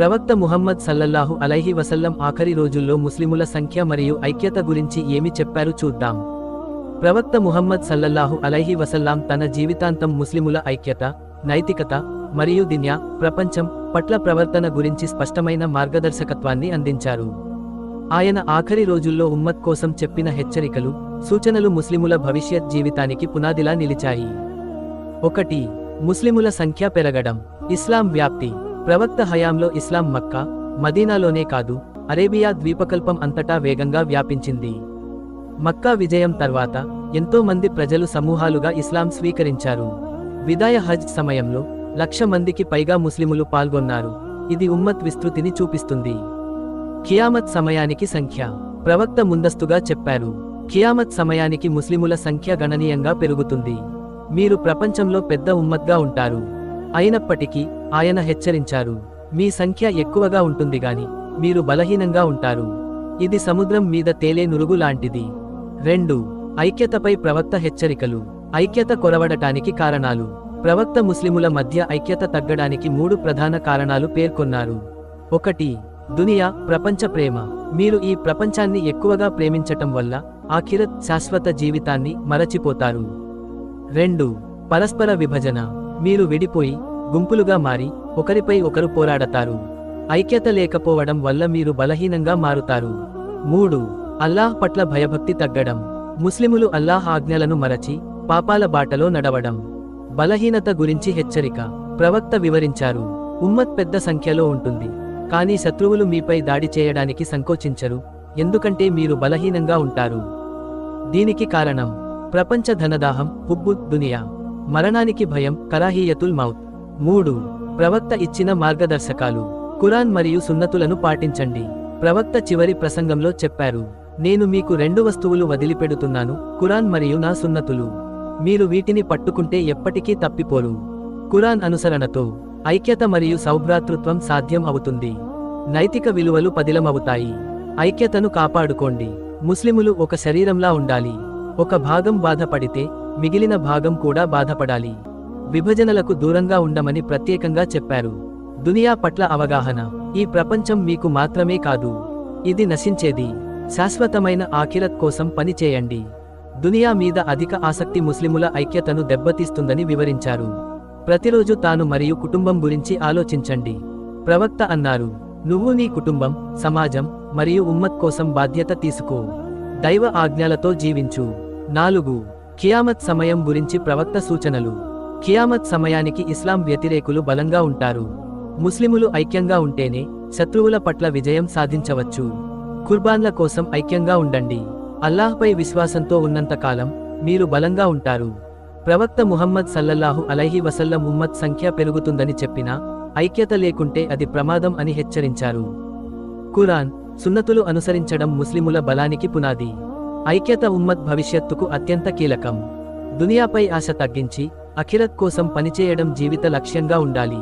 ప్రవక్త ముహమ్మద్ సల్లల్లాహు అలైహి వసల్లం ఆఖరి రోజుల్లో ముస్లిముల సంఖ్య మరియు ఐక్యత గురించి ఏమి చెప్పారు చూద్దాం. ప్రవక్త ముహమ్మద్ సల్లల్లాహు అలైహి వసల్లాం తన జీవితాంతం ముస్లిముల ఐక్యత నైతికత మరియు దిన్యా ప్రపంచం పట్ల ప్రవర్తన గురించి స్పష్టమైన మార్గదర్శకత్వాన్ని అందించారు. ఆయన ఆఖరి రోజుల్లో ఉమ్మత్ కోసం చెప్పిన హెచ్చరికలు సూచనలు ముస్లిముల భవిష్యత్ జీవితానికి పునాదిలా నిలిచాయి. ఒకటి ముస్లిముల సంఖ్య పెరగడం ఇస్లాం వ్యాప్తి ప్రవక్త హయాంలో ఇస్లాం మక్కా మదీనాలోనే కాదు అరేబియా ద్వీపకల్పం అంతటా వేగంగా వ్యాపించింది. మక్కా విజయం తర్వాత ఎంతో మంది ప్రజలు సమూహాలుగా ఇస్లాం స్వీకరించారు. విదాయ హజ్ సమయంలో లక్ష మందికి పైగా ముస్లిములు పాల్గొన్నారు. ఇది ఉమ్మత్ విస్తృతిని చూపిస్తుంది. ఖియామత్ సమయానికి సంఖ్య ప్రవక్త ముందస్తుగా చెప్పారు. ఖియామత్ సమయానికి ముస్లిముల సంఖ్య గణనీయంగా పెరుగుతుంది. మీరు ప్రపంచంలో పెద్ద ఉమ్మత్గా ఉంటారు. అయినప్పటికీ ఆయన హెచ్చరించారు. మీ సంఖ్య ఎక్కువగా ఉంటుంది గాని మీరు బలహీనంగా ఉంటారు. ఇది సముద్రం మీద తేలే నురుగు లాంటిది. రెండు ఐక్యతపై ప్రవక్త హెచ్చరికలు. ఐక్యత కొరవడటానికి కారణాలు. ప్రవక్త ముస్లిముల మధ్య ఐక్యత తగ్గడానికి మూడు ప్రధాన కారణాలు పేర్కొన్నారు. ఒకటి దునియా ప్రపంచ ప్రేమ. మీరు ఈ ప్రపంచాన్ని ఎక్కువగా ప్రేమించటం వల్ల ఆఖిరత్ శాశ్వత జీవితాన్ని మరచిపోతారు. రెండు పరస్పర విభజన. మీరు విడిపోయి గుంపులుగా మారి ఒకరిపై ఒకరు పోరాడతారు. ఐక్యత లేకపోవడం వల్ల మీరు బలహీనంగా మారుతారు. మూడు అల్లాహ్ పట్ల భయభక్తి తగ్గడం. ముస్లిములు అల్లాహ్ ఆజ్ఞలను మరచి పాపాల బాటలో నడవడం. బలహీనత గురించి హెచ్చరిక ప్రవక్త వివరించారు. ఉమ్మత్ పెద్ద సంఖ్యలో ఉంటుంది. కానీ శత్రువులు మీపై దాడి చేయడానికి సంకోచించరు ఎందుకంటే మీరు బలహీనంగా ఉంటారు. దీనికి కారణం ప్రపంచ ధనదాహం హుబ్బు దునియా. మరణానికి భయం కరాహీయతుల్ మౌత్. మూడు. ప్రవక్త ఇచ్చిన మార్గదర్శకాలు. కురాన్ మరియు సున్నతులను పాటించండి. ప్రవక్త చివరి ప్రసంగంలో చెప్పారు నేను మీకు రెండు వస్తువులు వదిలిపెడుతున్నాను కురాన్ మరియు నా సున్నతులు. మీరు వీటిని పట్టుకుంటే ఎప్పటికీ తప్పిపోరు. కురాన్ అనుసరణతో ఐక్యత మరియు సౌభ్రాతృత్వం సాధ్యం అవుతుంది. నైతిక విలువలు పదిలమవుతాయి. ఐక్యతను కాపాడుకోండి. ముస్లిములు ఒక శరీరంలా ఉండాలి. ఒక భాగం బాధపడితే మిగిలిన భాగం కూడా బాధపడాలి. విభజనలకు దూరంగా ఉండమని ప్రత్యేకంగా చెప్పారు. దునియా పట్ల అవగాహన. ఈ ప్రపంచం మీకు మాత్రమే కాదు. ఇది నశించేది. శాశ్వతమైన ఆఖిరత్ కోసం పనిచేయండి దునియా మీద అధిక ఆసక్తి ముస్లిముల ఐక్యతను దెబ్బతీస్తుందని వివరించారు. ప్రతిరోజు తాను మరియు కుటుంబం గురించి ఆలోచించండి. ప్రవక్త అన్నారు నువ్వు నీ కుటుంబం సమాజం మరియు ఉమ్మత్ కోసం బాధ్యత తీసుకో. దైవ ఆజ్ఞలతో జీవించు. నాలుగు ఖియామత్ సమయం గురించి ప్రవక్త సూచనలు. ఖియామత్ సమయానికి ఇస్లాం వ్యతిరేకులు బలంగా ఉంటారు. ముస్లిములు ఐక్యంగా ఉంటేనే శత్రువుల పట్ల విజయం సాధించవచ్చు. కుర్బాన్ల కోసం ఐక్యంగా ఉండండి. అల్లాహ్పై విశ్వాసంతో ఉన్నంతకాలం మీరు బలంగా ఉంటారు. ప్రవక్త ముహమ్మద్ సల్లల్లాహు అలైహి వసల్లం ఉమ్మత్ సంఖ్య పెరుగుతుందని చెప్పినా ఐక్యత లేకుంటే అది ప్రమాదం అని హెచ్చరించారు. ఖురాన్ సున్నతులు అనుసరించడం ముస్లిముల బలానికి పునాది. ఐక్యత ఉమ్మద్ భవిష్యత్తుకు అత్యంత కీలకం. దునియాపై ఆశ తగ్గించి అఖిరత్ కోసం పనిచేయడం జీవిత లక్ష్యంగా ఉండాలి.